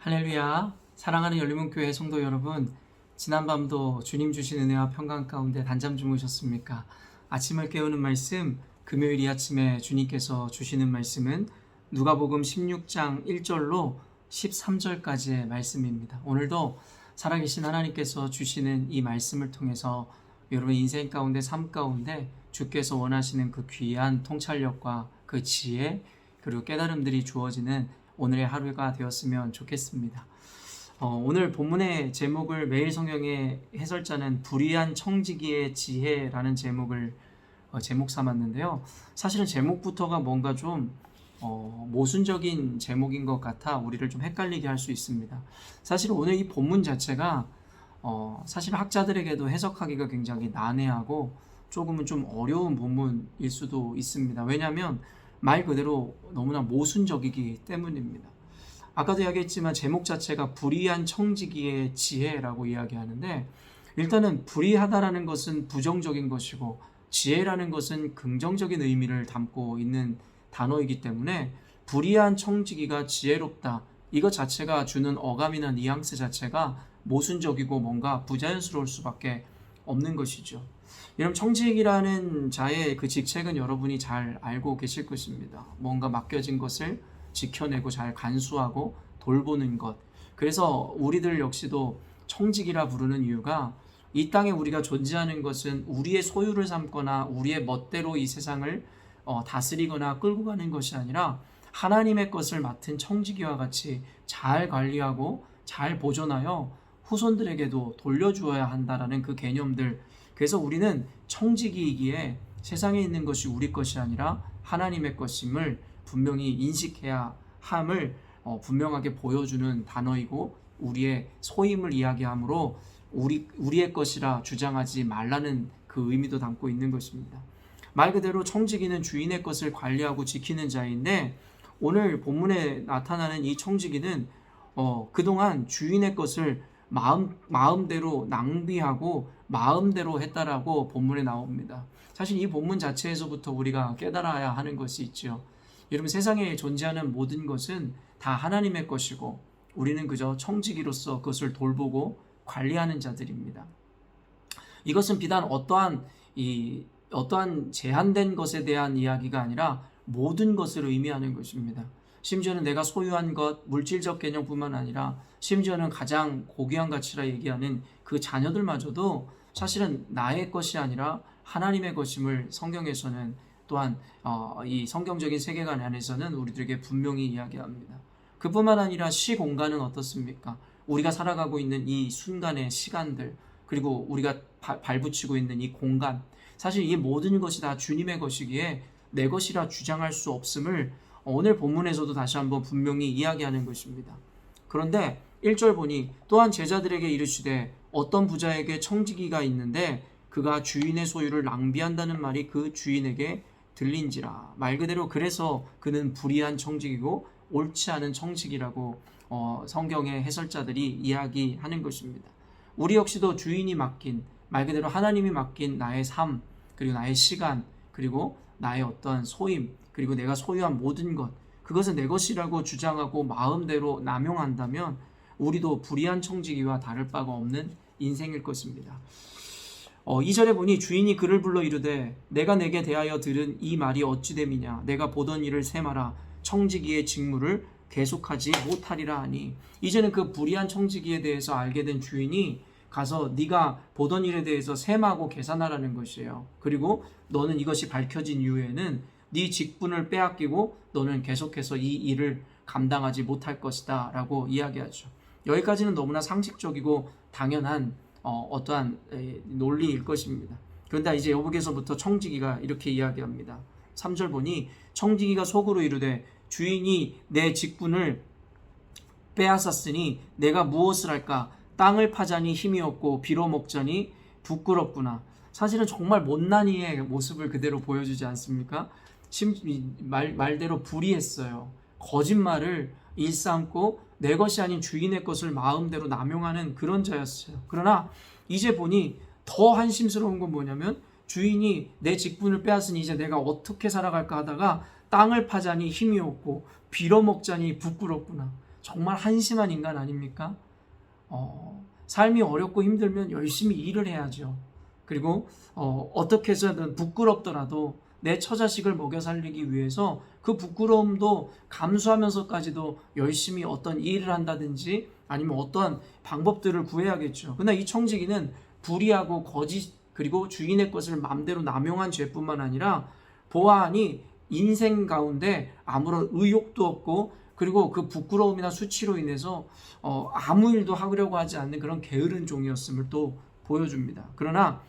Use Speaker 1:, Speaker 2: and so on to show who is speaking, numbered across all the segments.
Speaker 1: 할렐루야. 사랑하는 열리문교회 성도 여러분, 지난밤도 주님 주신 은혜와 평강 가운데 단잠 주무셨습니까? 아침을 깨우는 말씀, 금요일 이 아침에 주님께서 주시는 말씀은 누가복음 16장 1절로 13절까지의 말씀입니다. 오늘도 살아계신 하나님께서 주시는 이 말씀을 통해서 여러분 인생 가운데 삶 가운데 주께서 원하시는 그 귀한 통찰력과 그 지혜 그리고 깨달음들이 주어지는 오늘의 하루가 되었으면 좋겠습니다. 어, 오늘 본문의 제목을 매일 성경의 해설자는 불의한 청지기의 지혜라는 제목을 어, 제목 삼았는데요. 사실은 제목부터가 뭔가 좀 어, 모순적인 제목인 것 같아 우리를 좀 헷갈리게 할 수 있습니다. 사실 오늘 이 본문 자체가 어, 사실 학자들에게도 해석하기가 굉장히 난해하고 조금은 좀 어려운 본문일 수도 있습니다. 왜냐하면 말 그대로 너무나 모순적이기 때문입니다. 아까도 이야기했지만 제목 자체가 불의한 청지기의 지혜라고 이야기하는데 일단은 불의하다라는 것은 부정적인 것이고 지혜라는 것은 긍정적인 의미를 담고 있는 단어이기 때문에 불의한 청지기가 지혜롭다 이것 자체가 주는 어감이나 뉘앙스 자체가 모순적이고 뭔가 부자연스러울 수밖에 없는 것이죠. 여러분 청직이라는 자의 그 직책은 여러분이 잘 알고 계실 것입니다. 뭔가 맡겨진 것을 지켜내고 잘 간수하고 돌보는 것. 그래서 우리들 역시도 청직이라 부르는 이유가 이 땅에 우리가 존재하는 것은 우리의 소유를 삼거나 우리의 멋대로 이 세상을 어, 다스리거나 끌고 가는 것이 아니라 하나님의 것을 맡은 청지기와 같이 잘 관리하고 잘 보존하여 후손들에게도 돌려주어야 한다라는 그 개념들. 그래서 우리는 청지기이기에 세상에 있는 것이 우리 것이 아니라 하나님의 것임을 분명히 인식해야 함을 어, 분명하게 보여주는 단어이고 우리의 소임을 이야기하므로 우리 우리의 것이라 주장하지 말라는 그 의미도 담고 있는 것입니다. 말 그대로 청지기는 주인의 것을 관리하고 지키는 자인데 오늘 본문에 나타나는 이 청지기는 어, 그동안 주인의 것을 마음 마음대로 낭비하고 마음대로 했다라고 본문에 나옵니다. 사실 이 본문 자체에서부터 우리가 깨달아야 하는 것이 있죠. 여러분 세상에 존재하는 모든 것은 다 하나님의 것이고 우리는 그저 청지기로서 그것을 돌보고 관리하는 자들입니다. 이것은 비단 어떠한 이 어떠한 제한된 것에 대한 이야기가 아니라 모든 것을 의미하는 것입니다. 심지어는 내가 소유한 것, 물질적 개념뿐만 아니라 심지어는 가장 고귀한 가치라 얘기하는 그 자녀들마저도 사실은 나의 것이 아니라 하나님의 것임을 성경에서는 또한 어, 이 성경적인 세계관 안에서는 우리들에게 분명히 이야기합니다. 그뿐만 아니라 시 공간은 어떻습니까? 우리가 살아가고 있는 이 순간의 시간들 그리고 우리가 바, 발붙이고 있는 이 공간 사실 이 모든 것이 다 주님의 것이기에 내 것이라 주장할 수 없음을 오늘 본문에서도 다시 한번 분명히 이야기하는 것입니다. 그런데 1절 보니 또한 제자들에게 이르시되 어떤 부자에게 청지기가 있는데 그가 주인의 소유를 낭비한다는 말이 그 주인에게 들린지라 말 그대로 그래서 그는 불의한 청지기고 옳지 않은 청지기라고 어, 성경의 해설자들이 이야기하는 것입니다. 우리 역시도 주인이 맡긴 말 그대로 하나님이 맡긴 나의 삶 그리고 나의 시간 그리고 나의 어떤 소임 그리고 내가 소유한 모든 것 그것은 내 것이라고 주장하고 마음대로 남용한다면 우리도 불의한 청지기와 다를 바가 없는 인생일 것입니다. 어, 2절에 보니 주인이 그를 불러 이르되 내가 내게 대하여 들은 이 말이 어찌 됨이냐? 내가 보던 일을 세마라. 청지기의 직무를 계속하지 못하리라 하니. 이제는 그 불의한 청지기에 대해서 알게 된 주인이 가서 네가 보던 일에 대해서 셈하고 계산하라는 것이에요. 그리고 너는 이것이 밝혀진 이후에는 네 직분을 빼앗기고 너는 계속해서 이 일을 감당하지 못할 것이다라고 이야기하죠. 여기까지는 너무나 상식적이고 당연한 어, 떠한 논리일 것입니다. 그런데 이제 여기서부터 청지기가 이렇게 이야기합니다. 3절 보니 청지기가 속으로 이르되 주인이 내 직분을 빼앗았으니 내가 무엇을 할까? 땅을 파자니 힘이 없고 빌어먹자니 부끄럽구나. 사실은 정말 못난 이의 모습을 그대로 보여주지 않습니까? 말, 말대로 불의했어요. 거짓말을 일삼고 내 것이 아닌 주인의 것을 마음대로 남용하는 그런 자였어요. 그러나 이제 보니 더 한심스러운 건 뭐냐면 주인이 내 직분을 빼앗으니 이제 내가 어떻게 살아갈까 하다가 땅을 파자니 힘이 없고 빌어먹자니 부끄럽구나. 정말 한심한 인간 아닙니까? 어, 삶이 어렵고 힘들면 열심히 일을 해야죠. 그리고 어, 어떻게 해서든 부끄럽더라도 내 처자식을 먹여 살리기 위해서 그 부끄러움도 감수하면서까지도 열심히 어떤 일을 한다든지 아니면 어떠한 방법들을 구해야겠죠. 그러나 이 청지기는 불의하고 거짓 그리고 주인의 것을 마음대로 남용한 죄뿐만 아니라 보아하니 인생 가운데 아무런 의욕도 없고 그리고 그 부끄러움이나 수치로 인해서 어, 아무 일도 하려고 하지 않는 그런 게으른 종이었음을 또 보여줍니다. 그러나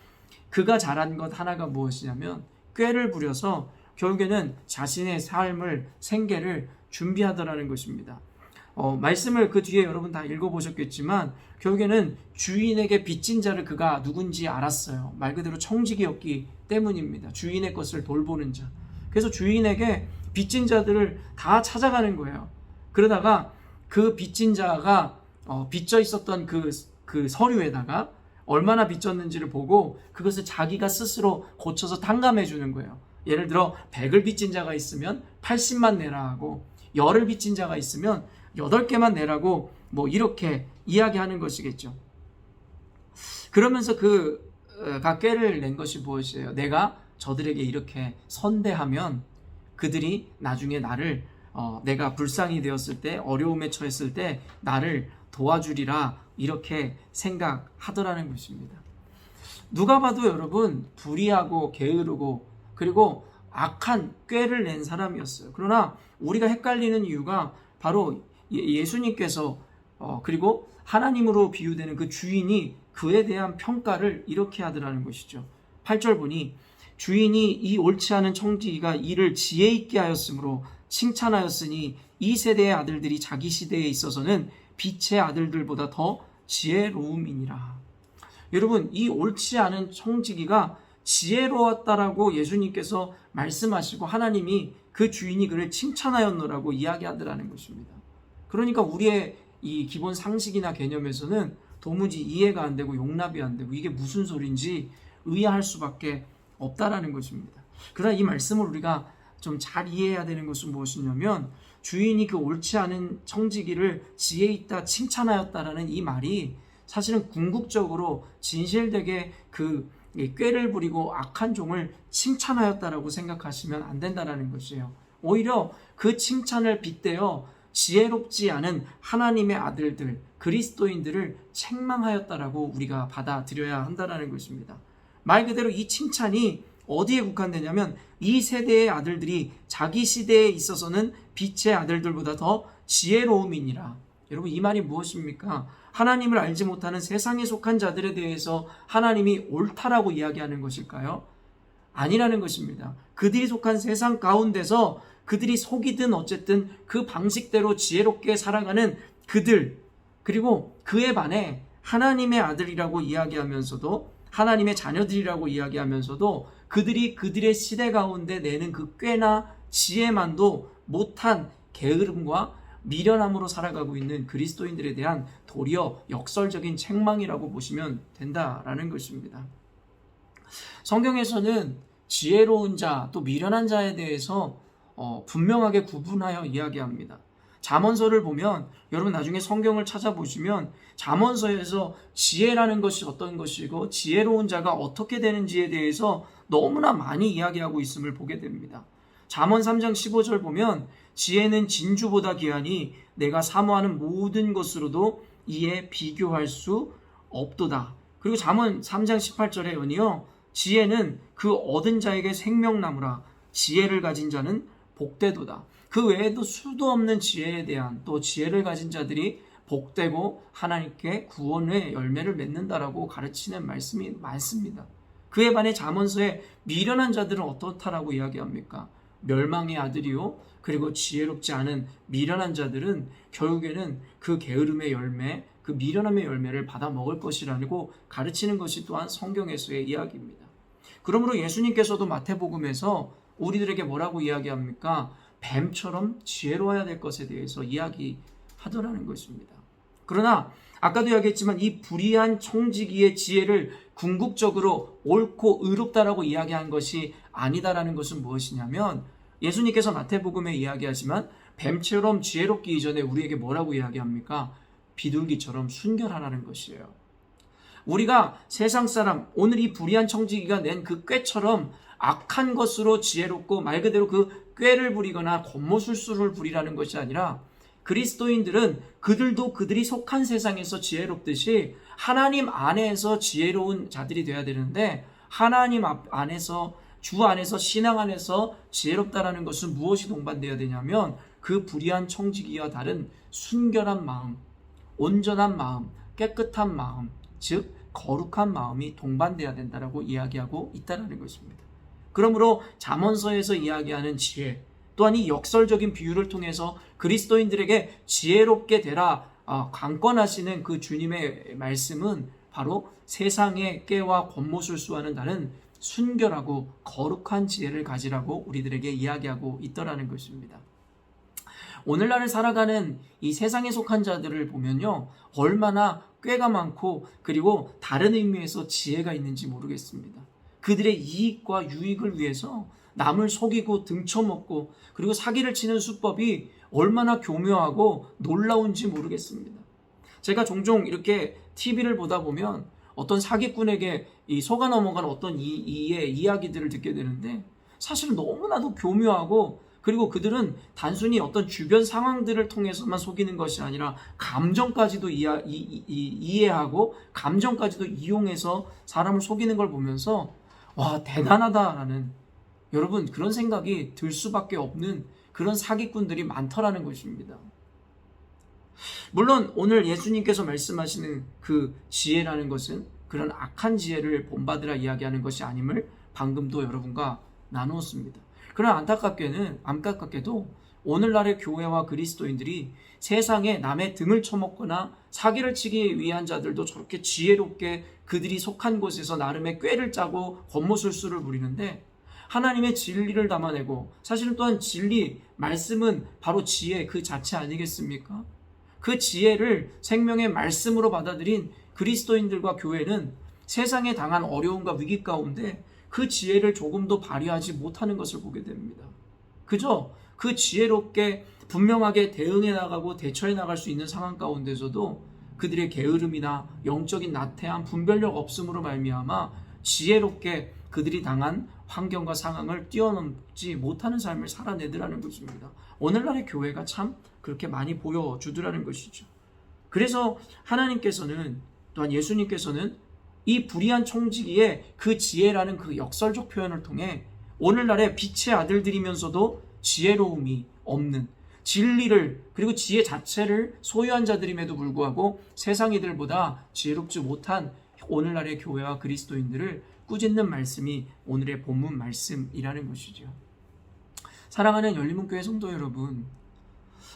Speaker 1: 그가 잘한 것 하나가 무엇이냐면 꾀를 부려서 결국에는 자신의 삶을 생계를 준비하더라는 것입니다. 어, 말씀을 그 뒤에 여러분 다 읽어보셨겠지만 결국에는 주인에게 빚진 자를 그가 누군지 알았어요. 말 그대로 청직이었기 때문입니다. 주인의 것을 돌보는 자. 그래서 주인에게 빚진 자들을 다 찾아가는 거예요. 그러다가 그 빚진 자가 어, 빚져 있었던 그, 그 서류에다가 얼마나 빚졌는지를 보고 그것을 자기가 스스로 고쳐서 탕감해 주는 거예요. 예를 들어 100을 빚진 자가 있으면 80만 내라 하고 열을 빚진 자가 있으면 8개만 내라고 뭐 이렇게 이야기하는 것이겠죠. 그러면서 그 어, 각계를 낸 것이 무엇이에요? 내가 저들에게 이렇게 선대하면 그들이 나중에 나를 어, 내가 불쌍히 되었을 때 어려움에 처했을 때 나를 도와주리라 이렇게 생각하더라는 것입니다. 누가 봐도 여러분 불의하고 게으르고 그리고 악한 꾀를 낸 사람이었어요. 그러나 우리가 헷갈리는 이유가 바로 예- 예수님께서 어, 그리고 하나님으로 비유되는 그 주인이 그에 대한 평가를 이렇게 하더라는 것이죠. 8절 보니 주인이 이 옳지 않은 청지기가 이를 지혜 있게 하였으므로 칭찬하였으니 이 세대의 아들들이 자기 시대에 있어서는 빛의 아들들보다 더 지혜로움이니라. 여러분 이 옳지 않은 청지기가 지혜로웠다라고 예수님께서 말씀하시고 하나님이 그 주인이 그를 칭찬하였노라고 이야기하더라는 것입니다. 그러니까 우리의 이 기본 상식이나 개념에서는 도무지 이해가 안 되고 용납이 안 되고 이게 무슨 소리인지 의아할 수밖에 없다라는 것입니다. 그러나 이 말씀을 우리가 좀 잘 이해해야 되는 것은 무엇이냐면 주인이 그 옳지 않은 청지기를 지혜 있다 칭찬하였다라는 이 말이 사실은 궁극적으로 진실되게 그 꾀를 부리고 악한 종을 칭찬하였다라고 생각하시면 안 된다라는 것이에요. 오히려 그 칭찬을 빗대어 지혜롭지 않은 하나님의 아들들 그리스도인들을 책망하였다라고 우리가 받아들여야 한다라는 것입니다. 말 그대로 이 칭찬이 어디에 국한되냐면 이 세대의 아들들이 자기 시대에 있어서는 빛의 아들들보다 더 지혜로움이니라. 여러분 이 말이 무엇입니까? 하나님을 알지 못하는 세상에 속한 자들에 대해서 하나님이 옳다라고 이야기하는 것일까요? 아니라는 것입니다. 그들이 속한 세상 가운데서 그들이 속이든 어쨌든 그 방식대로 지혜롭게 살아가는 그들 그리고 그에 반해 하나님의 아들이라고 이야기하면서도 하나님의 자녀들이라고 이야기하면서도 그들이 그들의 시대 가운데 내는 그 꾀나 지혜만도 못한 게으름과 미련함으로 살아가고 있는 그리스도인들에 대한 도리어 역설적인 책망이라고 보시면 된다라는 것입니다. 성경에서는 지혜로운 자, 또 미련한 자에 대해서 어, 분명하게 구분하여 이야기합니다. 잠언서를 보면 여러분 나중에 성경을 찾아보시면 잠언서에서 지혜라는 것이 어떤 것이고 지혜로운 자가 어떻게 되는지에 대해서 너무나 많이 이야기하고 있음을 보게 됩니다. 잠언 3장 15절 보면 지혜는 진주보다 귀하니 내가 사모하는 모든 것으로도 이에 비교할 수 없도다. 그리고 잠언 3장 18절에 연이어 지혜는 그 얻은 자에게 생명나무라 지혜를 가진 자는 복되도다. 그 외에도 수도 없는 지혜에 대한 또 지혜를 가진 자들이 복되고 하나님께 구원의 열매를 맺는다라고 가르치는 말씀이 많습니다. 그에 반해 잠언서에 미련한 자들은 어떻다라고 이야기합니까? 멸망의 아들이요 그리고 지혜롭지 않은 미련한 자들은 결국에는 그 게으름의 열매, 그 미련함의 열매를 받아 먹을 것이라고 가르치는 것이 또한 성경에서의 이야기입니다. 그러므로 예수님께서도 마태복음에서 우리들에게 뭐라고 이야기합니까? 뱀처럼 지혜로워야 될 것에 대해서 이야기하더라는 것입니다. 그러나 아까도 이야기했지만 이 불의한 청지기의 지혜를 궁극적으로 옳고 의롭다라고 이야기한 것이 아니다라는 것은 무엇이냐면 예수님께서 마태복음에 이야기하지만 뱀처럼 지혜롭기 이전에 우리에게 뭐라고 이야기합니까? 비둘기처럼 순결하라는 것이에요. 우리가 세상 사람, 오늘 이 불의한 청지기가 낸 그 꾀처럼 악한 것으로 지혜롭고 말 그대로 그 꾀를 부리거나 겉모술수를 부리라는 것이 아니라 그리스도인들은 그들도 그들이 속한 세상에서 지혜롭듯이 하나님 안에서 지혜로운 자들이 되어야 되는데 하나님 앞- 안에서 주 안에서 신앙 안에서 지혜롭다라는 것은 무엇이 동반되어야 되냐면 그 불의한 청지기와 다른 순결한 마음, 온전한 마음, 깨끗한 마음, 즉 거룩한 마음이 동반돼야 된다라고 이야기하고 있다라는 것입니다. 그러므로 잠언서에서 이야기하는 지혜, 또한 이 역설적인 비유를 통해서 그리스도인들에게 지혜롭게 되라 아, 강권하시는 그 주님의 말씀은 바로 세상의 깨와 겉모술수와는 다른 순결하고 거룩한 지혜를 가지라고 우리들에게 이야기하고 있더라는 것입니다. 오늘날을 살아가는 이 세상에 속한 자들을 보면요. 얼마나 꾀가 많고 그리고 다른 의미에서 지혜가 있는지 모르겠습니다. 그들의 이익과 유익을 위해서 남을 속이고 등쳐먹고 그리고 사기를 치는 수법이 얼마나 교묘하고 놀라운지 모르겠습니다. 제가 종종 이렇게 TV를 보다 보면 어떤 사기꾼에게 이 속아 넘어간 어떤 이, 이의 이야기들을 듣게 되는데 사실은 너무나도 교묘하고 그리고 그들은 단순히 어떤 주변 상황들을 통해서만 속이는 것이 아니라 감정까지도 이해, 이해하고 감정까지도 이용해서 사람을 속이는 걸 보면서 와 대단하다라는 여러분 그런 생각이 들 수밖에 없는 그런 사기꾼들이 많더라는 것입니다. 물론 오늘 예수님께서 말씀하시는 그 지혜라는 것은 그런 악한 지혜를 본받으라 이야기하는 것이 아님을 방금도 여러분과 나누었습니다. 그러나 안타깝게는 안타깝게도 오늘날의 교회와 그리스도인들이 세상에 남의 등을 쳐먹거나 사기를 치기 위한 자들도 저렇게 지혜롭게 그들이 속한 곳에서 나름의 꾀를 짜고 겉모술수를 부리는데 하나님의 진리를 담아내고 사실은 또한 진리 말씀은 바로 지혜 그 자체 아니겠습니까? 그 지혜를 생명의 말씀으로 받아들인 그리스도인들과 교회는 세상에 당한 어려움과 위기 가운데 그 지혜를 조금도 발휘하지 못하는 것을 보게 됩니다. 그저 그 지혜롭게 분명하게 대응해 나가고 대처해 나갈 수 있는 상황 가운데서도 그들의 게으름이나 영적인 나태함, 분별력 없음으로 말미암아 지혜롭게 그들이 당한 환경과 상황을 뛰어넘지 못하는 삶을 살아내더라는 것입니다. 오늘날의 교회가 참 그렇게 많이 보여주더라는 것이죠. 그래서 하나님께서는 또한 예수님께서는 이 불의한 청지기의 그 지혜라는 그 역설적 표현을 통해 오늘날의 빛의 아들들이면서도 지혜로움이 없는 진리를 그리고 지혜 자체를 소유한 자들임에도 불구하고 세상 이들보다 지혜롭지 못한 오늘날의 교회와 그리스도인들을 꾸짖는 말씀이 오늘의 본문 말씀이라는 것이죠. 사랑하는 열린문교회 성도 여러분,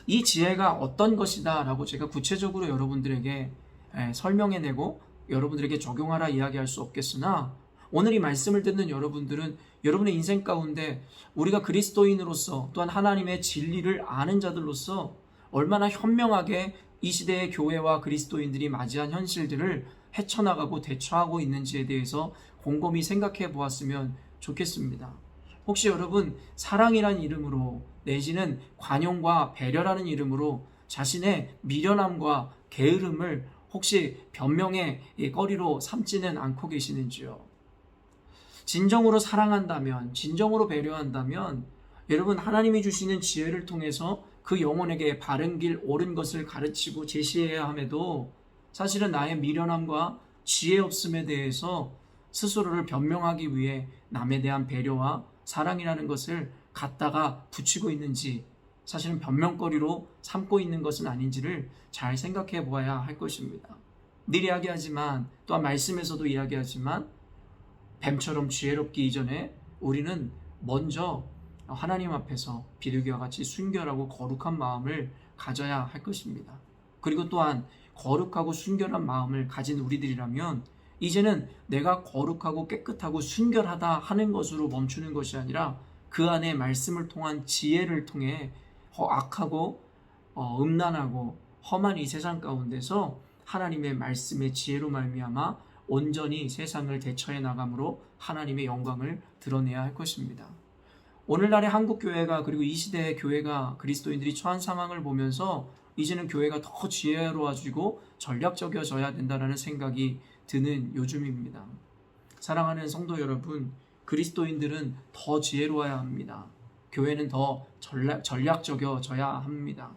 Speaker 1: 이 지혜가 어떤 것이다라고 제가 구체적으로 여러분들에게 에, 설명해내고 여러분들에게 적용하라 이야기할 수 없겠으나 오늘 이 말씀을 듣는 여러분들은 여러분의 인생 가운데 우리가 그리스도인으로서 또한 하나님의 진리를 아는 자들로서 얼마나 현명하게 이 시대의 교회와 그리스도인들이 맞이한 현실들을 헤쳐나가고 대처하고 있는지에 대해서 곰곰이 생각해 보았으면 좋겠습니다. 혹시 여러분 사랑이란 이름으로 내지는 관용과 배려라는 이름으로 자신의 미련함과 게으름을 혹시 변명의 거리로 삼지는 않고 계시는지요? 진정으로 사랑한다면, 진정으로 배려한다면, 여러분 하나님이 주시는 지혜를 통해서 그 영혼에게 바른 길, 옳은 것을 가르치고 제시해야 함에도 사실은 나의 미련함과 지혜 없음에 대해서 스스로를 변명하기 위해 남에 대한 배려와 사랑이라는 것을 갖다가 붙이고 있는지 사실은 변명거리로 삼고 있는 것은 아닌지를 잘 생각해 보아야 할 것입니다. 늘 이야기하지만 또한 말씀에서도 이야기하지만 뱀처럼 지혜롭기 이전에 우리는 먼저 하나님 앞에서 비둘기와 같이 순결하고 거룩한 마음을 가져야 할 것입니다. 그리고 또한 거룩하고 순결한 마음을 가진 우리들이라면 이제는 내가 거룩하고 깨끗하고 순결하다 하는 것으로 멈추는 것이 아니라 그 안에 말씀을 통한 지혜를 통해 악하고 어, 음란하고 험한 이 세상 가운데서 하나님의 말씀의 지혜로 말미암아 온전히 세상을 대처해 나감으로 하나님의 영광을 드러내야 할 것입니다. 오늘날의 한국 교회가 그리고 이 시대의 교회가 그리스도인들이 처한 상황을 보면서 이제는 교회가 더 지혜로워지고 전략적이어져야 된다라는 생각이 드는 요즘입니다. 사랑하는 성도 여러분, 그리스도인들은 더 지혜로워야 합니다. 교회는 더 전략, 전략적이어져야 합니다.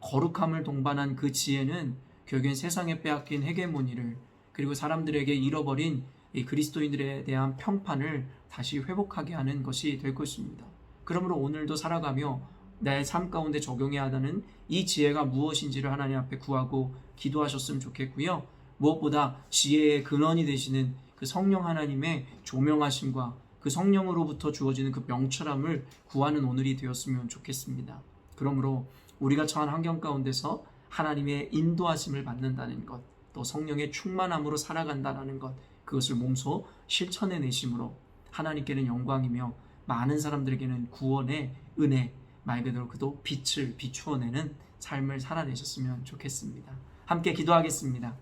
Speaker 1: 거룩함을 동반한 그 지혜는 결국엔 세상에 빼앗긴 헤게모니를 그리고 사람들에게 잃어버린 이 그리스도인들에 대한 평판을 다시 회복하게 하는 것이 될 것입니다. 그러므로 오늘도 살아가며 내삶 가운데 적용해야 하는 이 지혜가 무엇인지를 하나님 앞에 구하고 기도하셨으면 좋겠고요. 무엇보다 지혜의 근원이 되시는 그 성령 하나님의 조명하심과 그 성령으로부터 주어지는 그 명철함을 구하는 오늘이 되었으면 좋겠습니다. 그러므로 우리가 처한 환경 가운데서 하나님의 인도하심을 받는다는 것, 또 성령의 충만함으로 살아간다는 것, 그것을 몸소 실천해 내심으로 하나님께는 영광이며 많은 사람들에게는 구원의 은혜, 말 그대로 그도 빛을 비추어내는 삶을 살아내셨으면 좋겠습니다. 함께 기도하겠습니다.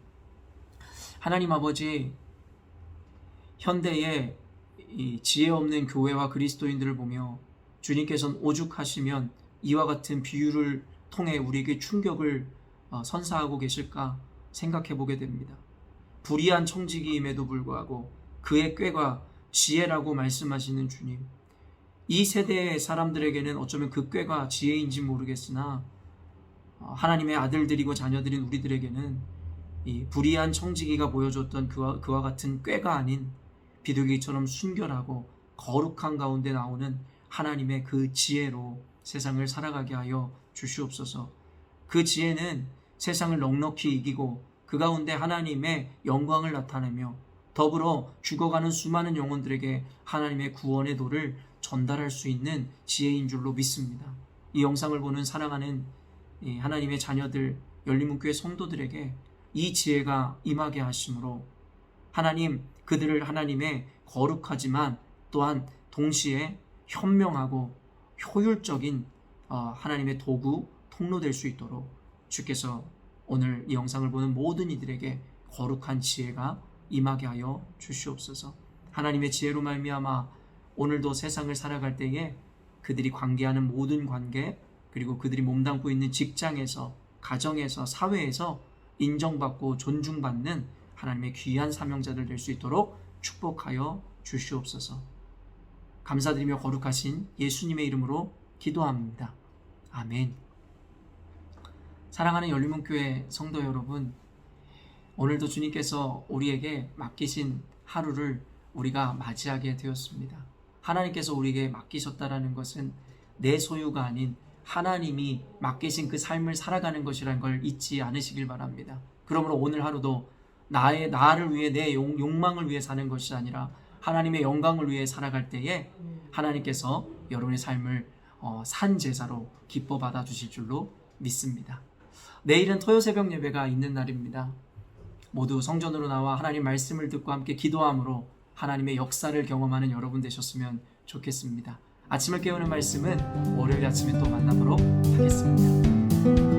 Speaker 1: 하나님 아버지, 현대의 이 지혜 없는 교회와 그리스도인들을 보며 주님께서는 오죽하시면 이와 같은 비유를 통해 우리에게 충격을 어, 선사하고 계실까 생각해 보게 됩니다. 불의한 청지기임에도 불구하고 그의 꾀가 지혜라고 말씀하시는 주님. 이 세대의 사람들에게는 어쩌면 그 꾀가 지혜인지 모르겠으나 어, 하나님의 아들들이고 자녀들인 우리들에게는 이 불의한 청지기가 보여줬던 그와, 그와 같은 꾀가 아닌 비둘기처럼 순결하고 거룩한 가운데 나오는 하나님의 그 지혜로 세상을 살아가게 하여 주시옵소서. 그 지혜는 세상을 넉넉히 이기고 그 가운데 하나님의 영광을 나타내며 더불어 죽어가는 수많은 영혼들에게 하나님의 구원의 도를 전달할 수 있는 지혜인 줄로 믿습니다. 이 영상을 보는 사랑하는 이 하나님의 자녀들 열린문교회 성도들에게 이 지혜가 임하게 하심으로 하나님 그들을 하나님의 거룩하지만 또한 동시에 현명하고 효율적인 어, 하나님의 도구 통로될 수 있도록 주께서 오늘 이 영상을 보는 모든 이들에게 거룩한 지혜가 임하게 하여 주시옵소서. 하나님의 지혜로 말미암아 오늘도 세상을 살아갈 때에 그들이 관계하는 모든 관계 그리고 그들이 몸담고 있는 직장에서 가정에서 사회에서 인정받고 존중받는 하나님의 귀한 사명자들 될 수 있도록 축복하여 주시옵소서. 감사드리며 거룩하신 예수님의 이름으로 기도합니다. 아멘. 사랑하는 열린문교회 성도 여러분, 오늘도 주님께서 우리에게 맡기신 하루를 우리가 맞이하게 되었습니다. 하나님께서 우리에게 맡기셨다라는 것은 내 소유가 아닌 하나님이 맡기신 그 삶을 살아가는 것이라는 걸 잊지 않으시길 바랍니다. 그러므로 오늘 하루도 나의 나를 위해 내 욕, 욕망을 위해 사는 것이 아니라 하나님의 영광을 위해 살아갈 때에 하나님께서 여러분의 삶을 어, 산 제사로 기뻐 받아 주실 줄로 믿습니다. 내일은 토요 새벽 예배가 있는 날입니다. 모두 성전으로 나와 하나님 말씀을 듣고 함께 기도함으로 하나님의 역사를 경험하는 여러분 되셨으면 좋겠습니다. 아침을 깨우는 말씀은 월요일 아침에 또 만나도록 하겠습니다.